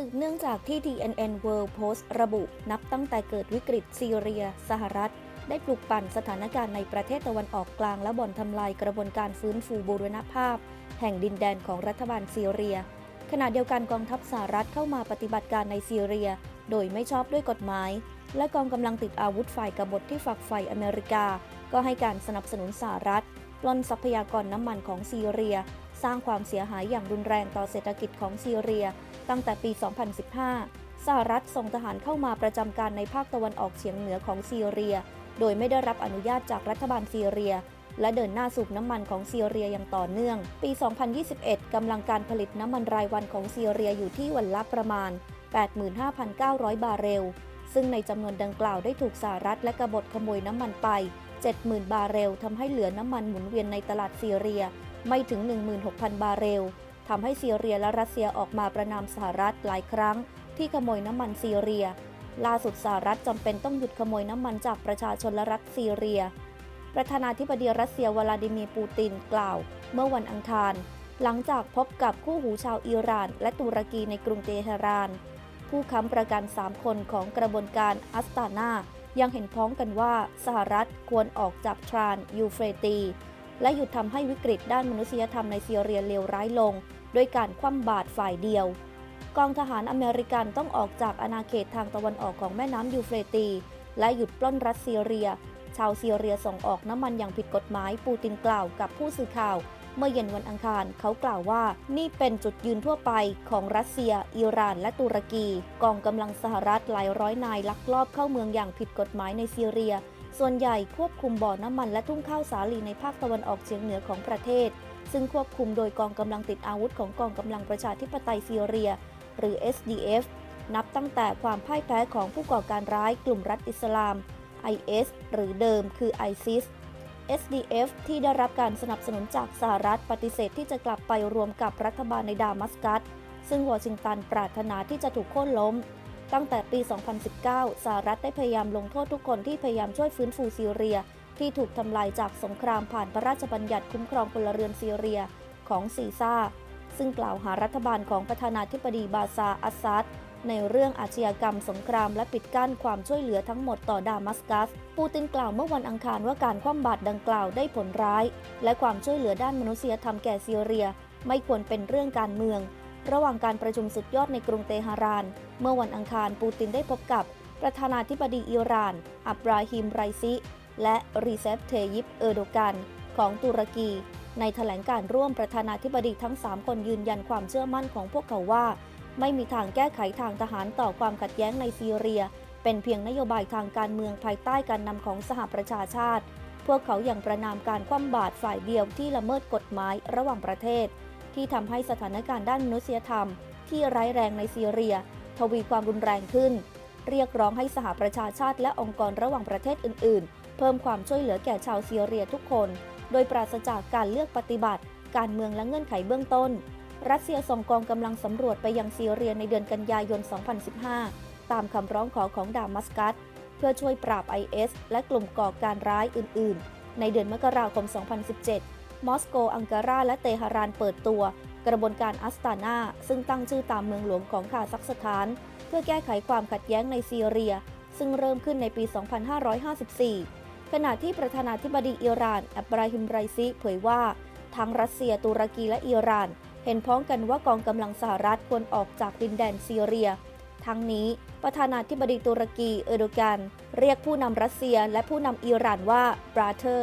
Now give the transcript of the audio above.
สืบเนื่องจากที่ TNN World Post ระบุ นับตั้งแต่เกิดวิกฤตซีเรีย สหรัฐ ได้ปลุกปั่นสถานการณ์ในประเทศตะวันออกกลางและบ่อนทำลายกระบวนการฟื้นฟูบูรณภาพ แห่งดินแดนของรัฐบาลซีเรีย ขณะเดียวกันกองทัพสหรัฐเข้ามาปฏิบัติการในซีเรีย โดยไม่ชอบด้วยกฎหมาย และกองกำลังติดอาวุธฝ่ายกบฏที่ฝักใฝ่อเมริกา ก็ให้การสนับสนุนสหรัฐปล้นทรัพยากรน้ำมันของซีเรีย สร้างความเสียหายอย่างรุนแรงต่อเศรษฐกิจของซีเรีย ตั้งแต่ปี 2015 สหรัฐส่งทหารเข้ามาประจำการในภาคตะวันออกเฉียงเหนือของซีเรีย โดยไม่ได้รับอนุญาตจากรัฐบาลซีเรีย และเดินหน้าสูบน้ำมันของซีเรียอย่างต่อเนื่อง ปี 2021 กำลังการผลิตน้ำมันรายวันของซีเรียอยู่ที่วันละประมาณ 85,900 บาร์เรล ซึ่งในจำนวนดังกล่าวได้ถูกสหรัฐและกบฏขโมยน้ำมันไป 70,000 บาร์เรลทำให้เหลือน้ำมันหมุนเวียนในตลาดซีเรีย ไม่ถึง 16,000 บาร์เรลทำให้ซีเรียและรัสเซียออกมาประนามสหรัฐหลายครั้ง ที่ขโมยน้ำมันซีเรีย ล่าสุดสหรัฐจำเป็นต้องหยุดขโมยน้ำมันจากประชาชนและรัฐซีเรีย ประธานาธิบดีรัสเซียวลาดิเมียร์ปูตินกล่าว เมื่อวันอังคาร หลังจากพบกับคู่หูชาวอิหร่าน และตุรกีในกรุงเตหะราน ผู้ค้ำประกัน 3 คนของกระบวนการอัสตานายังเห็นพ้องกันว่าสหรัฐควรออกจากทรานยูเฟรตี และหยุดทำให้วิกฤตด้านมนุษยธรรมในซีเรียเลวร้ายลง ด้วยการคว่ำบาตรฝ่ายเดียว กองทหารอเมริกันต้องออกจากอาณาเขตทางตะวันออกของแม่น้ำยูเฟรตี และหยุดปล้นรัฐซีเรีย ชาวซีเรียส่งออกน้ำมันอย่างผิดกฎหมายปูตินกล่าวกับผู้สื่อข่าว เมื่อเย็นวันอังคารเขากล่าวว่านี่เป็นจุดยืนทั่วไปของรัสเซีย อิหร่าน และตุรกี กองกำลังสหรัฐหลายร้อยนายลักลอบเข้าเมืองอย่างผิดกฎหมายในซีเรีย ส่วนใหญ่ควบคุมบ่อน้ำมันและทุ่งข้าวสาลีในภาคตะวันออกเฉียงเหนือของประเทศ ซึ่งควบคุมโดยกองกำลังติดอาวุธของกองกำลังประชาธิปไตยซีเรีย หรือ SDF นับตั้งแต่ความพ่ายแพ้ของผู้ก่อการร้ายกลุ่มรัฐอิสลาม IS หรือเดิมคือ ISIS SDF ที่ได้รับการสนับสนุนจากสหรัฐปฏิเสธที่จะกลับไปรวมกับรัฐบาลในดามัสกัส ซึ่งวอชิงตันปรารถนาที่จะถูกโค่นล้ม ตั้งแต่ปี 2019 สหรัฐได้พยายามลงโทษทุกคนที่พยายามช่วยฟื้นฟูซีเรีย ที่ถูกทำลายจากสงครามผ่านพระราชบัญญัติคุ้มครองพลเรือนซีเรียของซีซ่า ซึ่งกล่าวหารัฐบาลของประธานาธิบดีบาซาอัสซัดในเรื่องอาชญากรรมสงครามและปิดกั้นความช่วยเหลือทั้งหมดต่อดามัสกัส ปูตินกล่าวเมื่อวันอังคารว่าการคว่ำบาตรดังกล่าวได้ผลร้าย และความช่วยเหลือด้านมนุษยธรรมแก่ซีเรีย ไม่ควรเป็นเรื่องการเมือง ระหว่างการประชุมสุดยอดในกรุงเตหะราน เมื่อวันอังคารปูตินได้พบกับ ประธานาธิบดีอิหร่าน อับราฮิมไรซิ และรีเซปเทยิปเออร์โดกันของตุรกี ในแถลงการร่วมประธานาธิบดีทั้ง 3 คนยืนยันความเชื่อมั่นของพวกเขาว่า ไม่มีทางแก้ไขทางทหารต่อความขัดแย้งในซีเรีย เป็นเพียงนโยบายทางการเมืองภายใต้การนำของสหประชาชาติ พวกเขายัางประนามการคว่ำบาตรฝ่ายเดียวที่ละเมิดกฎหมายระหว่างประเทศ ที่ทำให้สถานการณ์ด้านมนุษยธรรม ที่ร้ายแรงในซีเรีย ทวีความรุนแรงขึ้น เรียกร้องให้สหประชาชาติและองค์กรระหว่างประเทศอื่น ๆ เพิ่มความช่วยเหลือแก่ชาวซีเรียทุกคน โดยปราศจากการเลือกปฏิบัติ การเมืองและเงื่อนไขเบื้องต้น รัสเซียส่งกองกำลังสำรวจไปยังซีเรียในเดือนกันยายน 2015 ตามคำร้องขอของดามัสกัส เพื่อช่วยปราบ IS และกลุ่มก่อการร้ายอื่น ๆ ในเดือนมกราคม 2017 มอสโก อังการา และเตหะรานเปิดตัว กระบวนการอัสตานาซึ่งตั้งชื่อตามเมืองหลวงของคาซัคสถาน เพื่อแก้ไขความขัดแย้งในซีเรีย ซึ่งเริ่มขึ้นในปี 2554 ขณะที่ประธานาธิบดีอิหร่านอับราฮิมไรซิเผยว่า ทั้งรัสเซียตุรกีและอิหร่าน เห็นพ้องกันว่ากองกำลังสหรัฐควรออกจากดินแดนซีเรีย ทั้งนี้ประธานาธิบดีตุรกีเออร์โดกัน เรียกผู้นำรัสเซียและผู้นำอิหร่านว่า brother